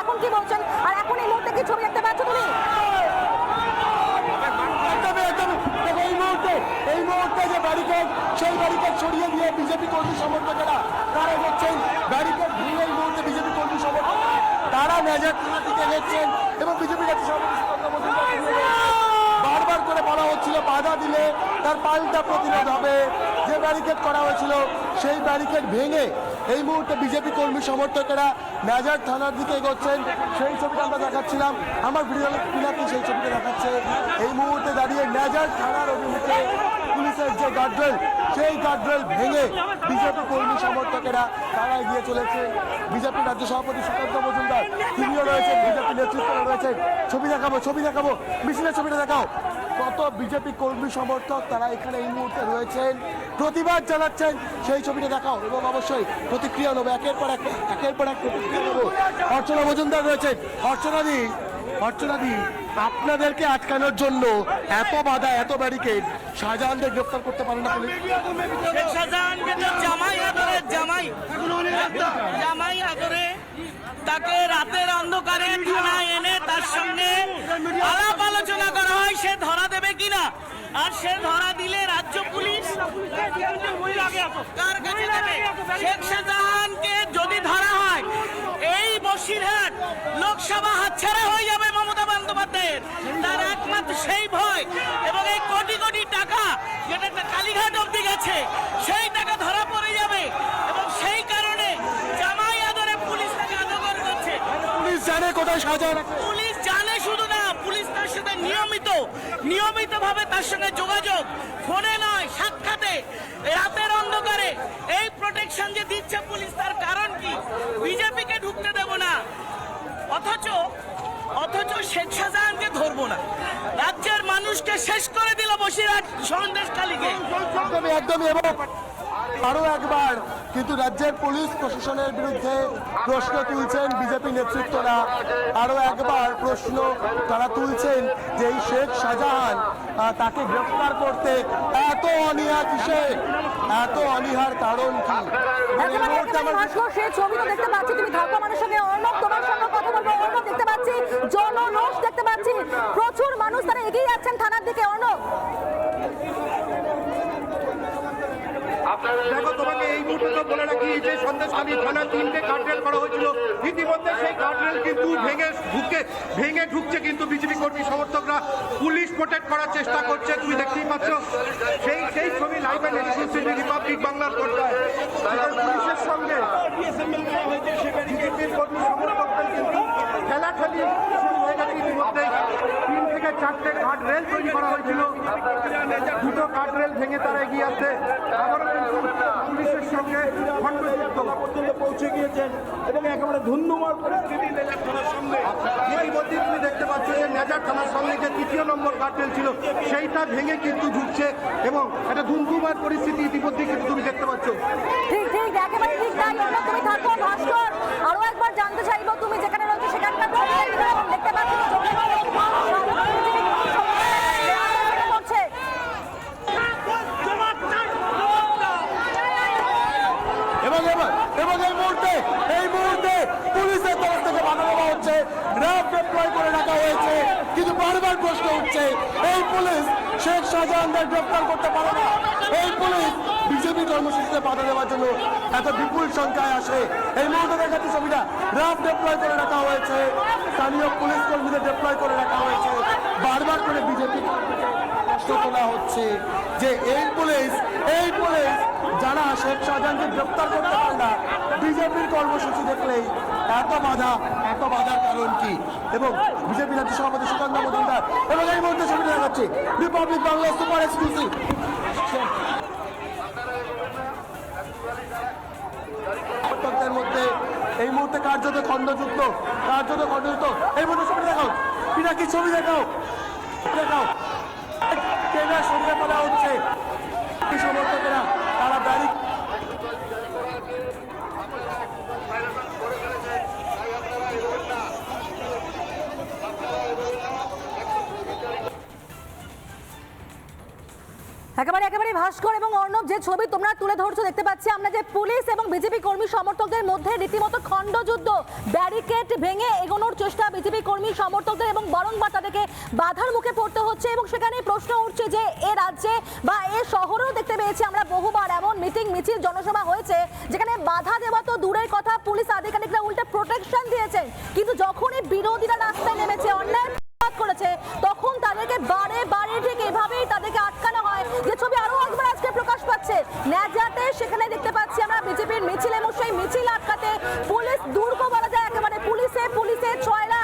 এখন কি বলছেন? আর এখন এই মুহূর্তে কি ছবি দেখতে পাচ্ছ তুমি? এই মুহূর্তে এই মুহূর্তে যে ব্যারিকেড সেই ব্যারিকেড সরিয়ে দিয়ে বিজেপি কর্মী সমর্থকেরা তারা যাচ্ছেন ব্যারিকেড ভেঙে এই মুহূর্তে বিজেপি কর্মী সমর্থকেরা তারা মেজার থানা থেকে যাচ্ছেন এবং বিজেপি বলছেন, বারবার করে বলা হচ্ছিল বাধা দিলে তার পাল্টা প্রতিরোধ হবে। যে ব্যারিকেড করা হয়েছিল, সেই ব্যারিকেড ভেঙে এই মুহূর্তে বিজেপি কর্মী সমর্থকেরা মেজার থানার দিকে এগোচ্ছেন। সেই ছবিটা আমরা দেখাচ্ছিলাম। আমার ভিডিও পিনাকি সেই ছবিটা দেখাচ্ছে। এই মুহূর্তে দাঁড়িয়ে মেজার থানার অভিমুখে পুলিশের যে গার্ডরেল সেই গার্ডরেল ভেঙে বিজেপি কর্মী সমর্থকেরা তারা এগিয়ে চলেছে। বিজেপি রাজ্য সভাপতি সুকান্ত মজুমদার, তিনিও রয়েছেন। বিজেপি নেতৃত্বে রয়েছেন। ছবি দেখাবো ছবি দেখাবো। মিছিলের ছবিটা দেখাও। কত বিজেপি কর্মী সমর্থক তারা এখানে এই মুহূর্তে রয়েছেন প্রতিবাদ জানাচ্ছেন সেই ছবিটা দেখাও এবং অবশ্যই প্রতিক্রিয়া নেব। একের পর এক একের পর এক প্রতিক্রিয়া নেব। অর্চনা মজুমদার রয়েছেন। অর্চনাদি অর্চনাদি আপনাদেরকে আটকানোর জন্য এত বাধা এত ব্যারিকেড শাহজাহানদের গ্রেফতার করতে পারেন না পুলিশ। শেখ জামাই তাকে রাতের অন্ধকারে থানায় এনে তার সঙ্গে আলাপ আলোচনা করা হয়, সে ধরা দেবে কিনা? আর সে ধরা দিলে রাজ্য পুলিশ কার কাছে যদি ধরা হয়, এই বসিরহাট লোকসভা হাতছাড়া হয়ে যাবে মমতা বন্দ্যোপাধ্যায়ের। তার একমাত্র সেই ভয় এবং এই কোটি কোটি টাকা যেটা কালীঘাট অব্দি গেছে সেই টাকা ধরা পড়ে যাবে এবং সেই কারণে জামাই আদরে পুলিশ তাকে আদর করছে পুলিশ পুলিশ জানে শুধু না, পুলিশ তার সাথে নিয়মিত নিয়মিত ভাবে তার সঙ্গে যোগাযোগ। ফোনে নয়, সাক্ষাতে, রাতের অন্ধকারে। এই প্রোটেকশন যে দিচ্ছে পুলিশ, তার কারণ কি? বিজেপিকে ঢুকতে দেব না। অথচ অথচ শেখ শাহজাহানকে ধরবো না। রাজ্যের মানুষকে শেষ করে দিল বসিরহাট সন্দেশকালীকে একদমই একদমই, এবং আরও একবার কিন্তু রাজ্যের পুলিশ প্রশাসনের বিরুদ্ধে প্রশ্ন তুলছেন বিজেপি নেতৃত্বরা। আরও একবার প্রশ্ন তারা তুলছেন যে এই শেখ শাহজাহান তাকে গ্রেফতার করতে এত অনীহা কিসে? এত অনীহার কারণ কি? সেই ছবি তো দেখতে পাচ্ছি তুমি ধাক্কা মানুষের সঙ্গে অর্ণব তোমার সঙ্গে কথা বলব অর্ণব দেখতে পাচ্ছি জনরোষ দেখতে পাচ্ছি প্রচুর মানুষ তারা এগিয়ে যাচ্ছেন থানার দিকে অর্ণব। দেখো, তোমাকে এই মুহূর্তে বলে রাখি, যে সন্দেশখালী থানা তিনটে গার্ডরেল করা হয়েছিল। ইতিমধ্যে সেই গার্ডরেল কিন্তু ভেঙে ঢুকে ভেঙে ঢুকছে কিন্তু বিজেপি কর্মী সমর্থকরা। পুলিশ প্রোটেক্ট করার চেষ্টা করছে, তুমি দেখতেই পাচ্ছ। সেই সেই ছবি লাইভ রিপাবলিক বাংলার পর্দায়। পুলিশের সঙ্গে বিজেপির কর্মী সমর্থকদের কিন্তু ঠেলাঠেলি শুরু হয়ে গেছে ইতিমধ্যে তিন থেকে চারটে গার্ড রেল তৈরি করা হয়েছিল। দুটো কাঠ রেল ভেঙে তারা এগিয়ে আসছে। আবারও কিন্তু পুলিশের সঙ্গে খণ্ডযুদ্ধ। পর্যন্ত পৌঁছে গিয়েছেন এবং একেবারে ধুন্ধুমার পরিস্থিতি নেজার থানার সামনে। তুমি দেখতে পাচ্ছ যে নেজার থানার সামনে যে তৃতীয় নম্বর গার্ড রেল ছিল সেইটা ভেঙে কিন্তু ঢুকছে এবং একটা ধুন্ধুমার পরিস্থিতি ইতিমধ্যে কিন্তু তুমি দেখতে পাচ্ছ। ঠিক ঠিক একেবারে ঠিক তাই। তুমি থাকো ভাস্কর আরও একবার জানতে চাইব তুমি যেখানে রয়েছে সেখানকার পরিস্থিতি কীরকম? দেখতে পাচ্ছি তো চোখে পড়ে করছে এবং এবার এবং এই মুহূর্তে এই মুহূর্তে পুলিশের তরফ থেকে বাধা দেওয়া হচ্ছে র্যাব ডিপ্লয় করে রাখা হয়েছে, কিন্তু বারবার প্রশ্ন উঠছে, এই পুলিশ শেখ শাহজাহানদের গ্রেফতার করতে পারে না? এই পুলিশ বিজেপি কর্মসূচিতে বাধা দেওয়ার জন্য এত বিপুল সংখ্যায় আসে? এই মুহূর্তে দেখাচ্ছি ছবিটা। র্যাব ডিপ্লয় করে রাখা হয়েছে, স্থানীয় পুলিশ কর্মীদের ডিপ্লয় করে রাখা হয়েছে। বারবার প্রশ্ন তোলা হচ্ছে যে এই পুলিশ এই পুলিশ যারা শেখ শাহজাহানকে গ্রেপ্তার করতে পারে না, বিজেপির কর্মসূচি দেখলেই এত বাধা, এত বাধার কারণ কি? এবং বিজেপি রাজ্য সভাপতি সুকান্ত মজুমদার, এবং এই মুহূর্তে ছবিটা দেখাচ্ছি রিপাবলিক বাংলা সুপার এক্সক্লুসিভ মধ্যে এই মুহূর্তে কার্যত খণ্ডযুদ্ধ কার্যত খণ্ডযুদ্ধ এই মুহূর্তে ছবি দেখাও। পিনাকি, ছবি দেখাও। দেখাও। কেনা সরিয়ে ফেলা হচ্ছে। সমর্থকেরা তারা ব্যারিক একেবারে একেবারে ভাস্কর এবং অর্ণব, যে ছবি তোমরা তুলে ধরছো দেখতে পাচ্ছি, আমরা যে পুলিশ এবং বিজেপি কর্মী সমর্থকদের মধ্যে রীতিমতো খণ্ডযুদ্ধ ব্যারিকেড ভেঙে এগোনোর চেষ্টা বিজেপি কর্মী সমর্থকদের এবং বারংবার তাদেরকে বাধার মুখে পড়তে হচ্ছে এবং সেখানে প্রশ্ন উঠছে যে এ রাজ্যে বা এ শহরেও দেখতে পেয়েছি আমরা বহুবার এমন মিটিং, মিছিল, জনসভা হয়েছে, যেখানে বাধা দেওয়া তো দূরের কথা, পুলিশ আধিকারিকরা উল্টে প্রোটেকশন দিয়েছেন, কিন্তু যখনই বিরোধীরা রাস্তায় নেমেছে, অন্যায় প্রতিবাদ করেছে তখন তাদেরকে বারে বারে ঠিক এভাবেই তাদেরকে আটকানো হয় যে ছবি আরও একবার আজকে প্রকাশ পাচ্ছে ন্যাজাতে সেখানে দেখতে পাচ্ছি আমরা বিজেপির মিছিল এবং সেই মিছিল আটকাতে পুলিশ দুর্গ বলা যায় একেবারে পুলিশে পুলিশে ছয়লা।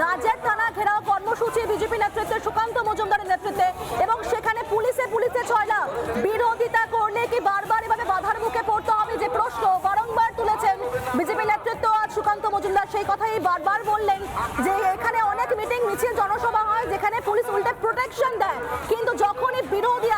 নাজার থানা ঘেরাও কর্মসূচি বিজেপি নেতৃত্বে, সুকান্ত মজুমদারের নেতৃত্বে এবং সেখানে পুলিশে পুলিশে ছয়লা। বিরোধিতা করলে কি বারবার এভাবে বাধার মুখে পড়তে হবে যে প্রশ্ন বারংবার তুলেছেন বিজেপি নেতৃত্ব আজ সুকান্ত মজুমদার। সেই কথাই বারবার বললেন যে এখানে অনেক মিটিং, মিছিল, জনসভা হয় যেখানে পুলিশ উল্টে প্রোটেকশন দেয়। কিন্তু যখনই বিরোধীরা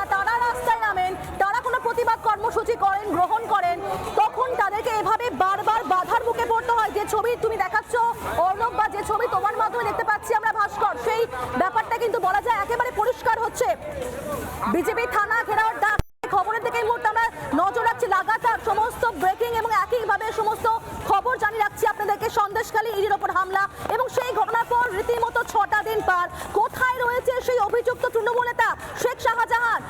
বিজেপি থানা ঘেরাও ডাক খবরের দিকে এই মুহূর্তে আমরা নজর রাখছি। লাগাতার সমস্ত ব্রেকিং এবং একইভাবে সমস্ত খবর জানিয়ে রাখছি আপনাদেরকে। সন্দেশখালী ইডির ওপর হামলা এবং সেই ঘটনার পর রীতিমতো ছটা দিন পার। কোথায় রয়েছে সেই অভিযুক্ত তৃণমূল নেতা শেখ শাহজাহান?